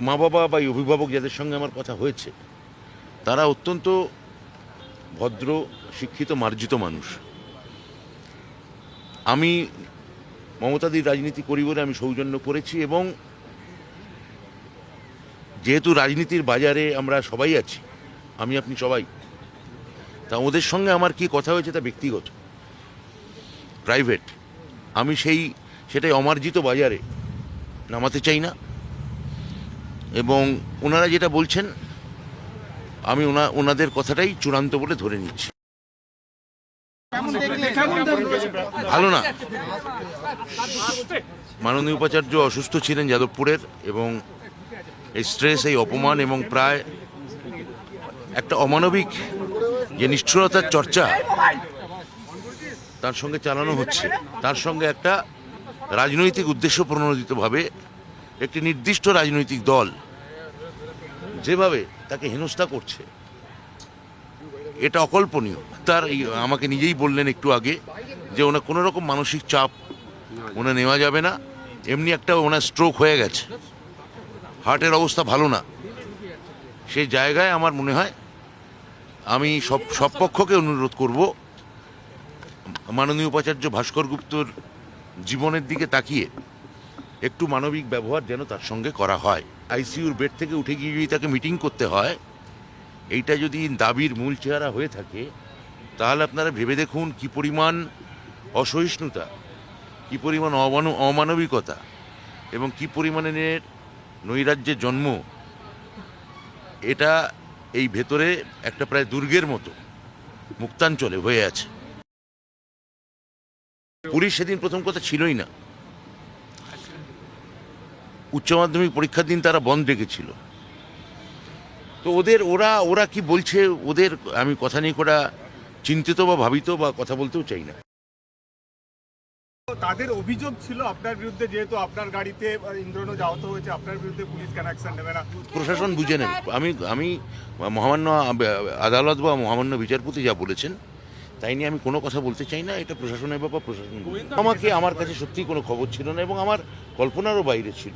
মা বাবা বা অভিভাবক যাদের সঙ্গে আমার কথা হয়েছে, তারা অত্যন্ত ভদ্র, শিক্ষিত, মার্জিত মানুষ। আমি মমতাদির রাজনীতি করি বলে আমি সৌজন্য করেছি এবং যেহেতু রাজনীতির বাজারে আমরা সবাই আছি, আমি, আপনি সবাই, তা ওদের সঙ্গে আমার কি কথা হয়েছে তা ব্যক্তিগত প্রাইভেট আমি সেই, সেটাই অমার্জিত বাজারে নামাতে চাই না। এবং ওনারা যেটা বলছেন, আমি ওনা, ওনাদের কথাটাই চূড়ান্ত বলে ধরে নিচ্ছি। ভালো না। মাননীয় উপাচার্য অসুস্থ ছিলেন যাদবপুরের এবং এই স্ট্রেস এই অপমান এবং প্রায় একটা অমানবিক যে নিষ্ঠুরতার চর্চা তার সঙ্গে চালানো হচ্ছে। তার সঙ্গে একটা রাজনৈতিক উদ্দেশ্য প্রণোদিতভাবে একটি নির্দিষ্ট রাজনৈতিক দল যেভাবে তাকে হেনস্থা করছে, এটা অকল্পনীয়। তার আমাকে নিজেই বললেন একটু আগে যে ওনার কোনো রকম মানসিক চাপ ওনা নেওয়া যাবে না। এমনি একটা ওনার স্ট্রোক হয়ে গেছে। হার্টের অবস্থা ভালো না। সেই জায়গায় আমার মনে হয় আমি সব সব পক্ষকে অনুরোধ করব, মাননীয় উপাচার্য ভাস্কর গুপ্তর জীবনের দিকে তাকিয়ে একটু মানবিক ব্যবহার যেন তার সঙ্গে করা হয়। আইসিইউর বেড থেকে উঠে গিয়ে যদি তাকে মিটিং করতে হয়, এইটা যদি দাবির মূল চেহারা হয়ে থাকে, তাহলে আপনারা ভেবে দেখুন কি পরিমাণ অসহিষ্ণুতা, কি পরিমাণ অমানব অমানবিকতা এবং কি পরিমাণের নৈরাজ্যের জন্ম। এটা এই ভেতরে একটা প্রায় দুর্গের মতো মুক্তাঞ্চলে হয়ে আছে। পুলিশ সেদিন প্রথম কথা ছিলই না। উচ্চ মাধ্যমিক পরীক্ষার দিন তারা বন্ধ রেখেছিল। তো ওদের ওরা ওরা কি বলছে? ওদের আমি কথা নিয়ে করা চিন্তিত বা ভাবিত বা কথা বলতেও চাই না। তাদের অভিযোগ ছিল আপনার বিরুদ্ধে যেহেতু আপনার গাড়িতে ইন্দ্রনজ আহত হয়েছে আপনার বিরুদ্ধে পুলিশ কেন অ্যাকশন নেবে না? প্রশাসন বুঝে নেন আমি আমি মহামান্য আদালত বা মহামান্য বিচারপতি যা বলেছেন তাই নিয়ে আমি কোনো কথা বলতে চাই না এটা প্রশাসনের ব্যাপার প্রশাসন আমাকে আমার কাছে সত্যিই কোনো খবর ছিল না এবং আমার কল্পনারও বাইরে ছিল।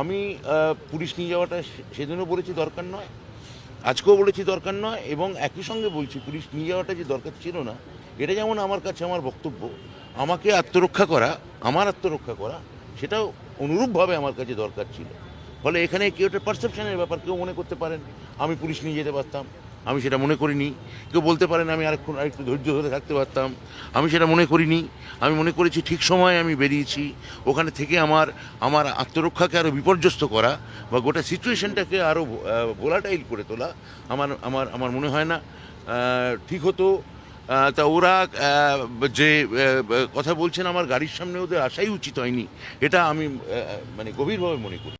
আমি পুলিশ নিয়ে যাওয়াটা সেদিনও বলেছি দরকার নয় আজকেও বলেছি দরকার নয় এবং একই সঙ্গে বলছি পুলিশ নিয়ে যাওয়াটা যে দরকার ছিল না এটা যেমন আমার কাছে আমার বক্তব্য আমাকে আত্মরক্ষা করা আমার আত্মরক্ষা করা সেটাও অনুরূপভাবে আমার কাছে দরকার ছিল। ফলে এখানে কেউ একটা পারসেপশনের ব্যাপার কেউ মনে করতে পারেন আমি পুলিশ নিয়ে যেতে পারতাম। আমি সেটা মনে করিনি। কেউ বলতে পারেন আমি আরেকক্ষণ আরেকটু ধৈর্য ধরে থাকতে পারতাম। আমি সেটা মনে করিনি। আমি মনে করেছি ঠিক সময়ে আমি বেরিয়েছি। ওখানে থেকে আমার আমার আত্মরক্ষাকে আরও বিপর্যস্ত করা বা গোটা সিচুয়েশনটাকে আরও ভোলাটাইল করে তোলা আমার আমার আমার মনে হয় না ঠিক হতো। তা ওরা যে কথা বলছেন আমার গাড়ির সামনে ওদের আসাই উচিত হয়নি। এটা আমি মানে গভীরভাবে মনে করি।